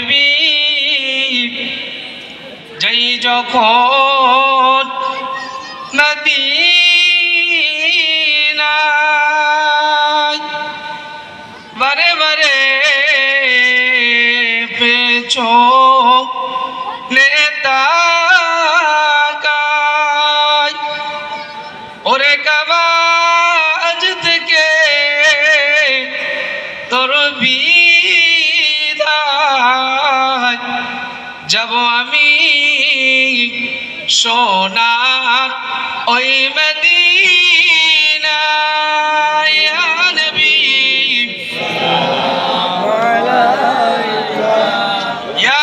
নবী যাই যখন যাব আমি সোনার ওই মদিনায় ইয়া নবী। ইয়া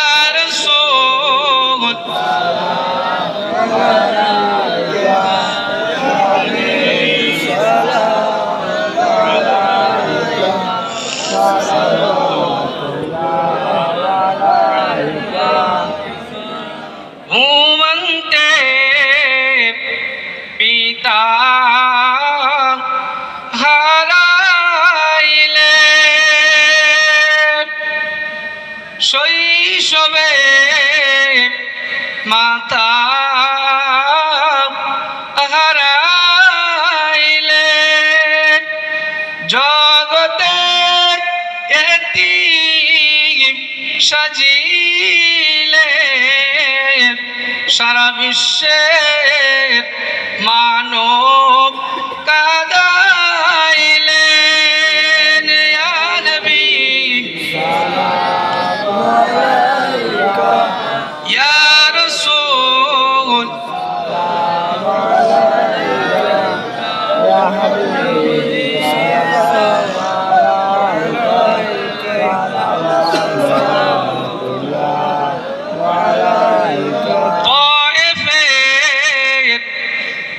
পিতা হারাইলে শৈশবে মাতা হারাইলে জগতে এতি সাজিলে সারা বিশ্বের মানব কাদাইলেন নবী। ইয়া রাসূল।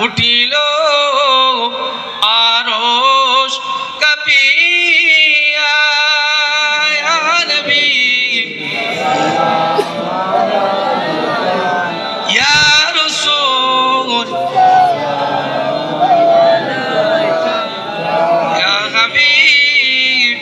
উঠিল আরশ কাপিয়া। নবী ইয়া হাবিব।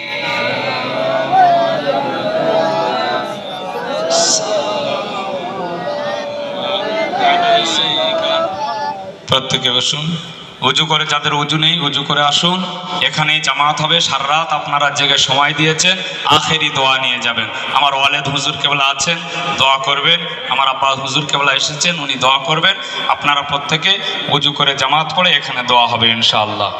প্রত্যেকে বসুন। উজু করে যাদের উজু নেই, উজু করে আসুন। এখানেই জামাত হবে। সারা রাত আপনারা জেগে সময় দিয়েছেন। আখেরি দোয়া নিয়ে যাবেন। আমার ওয়ালেদ হুজুর কেবলা আছেন, দোয়া করবেন। আমার আব্বা হুজুর কেবলা এসেছেন, উনি দোয়া করবেন। আপনারা প্রত্যেকে উজু করে জামাত পড়ে এখানে দোয়া হবে ইনশাআল্লাহ।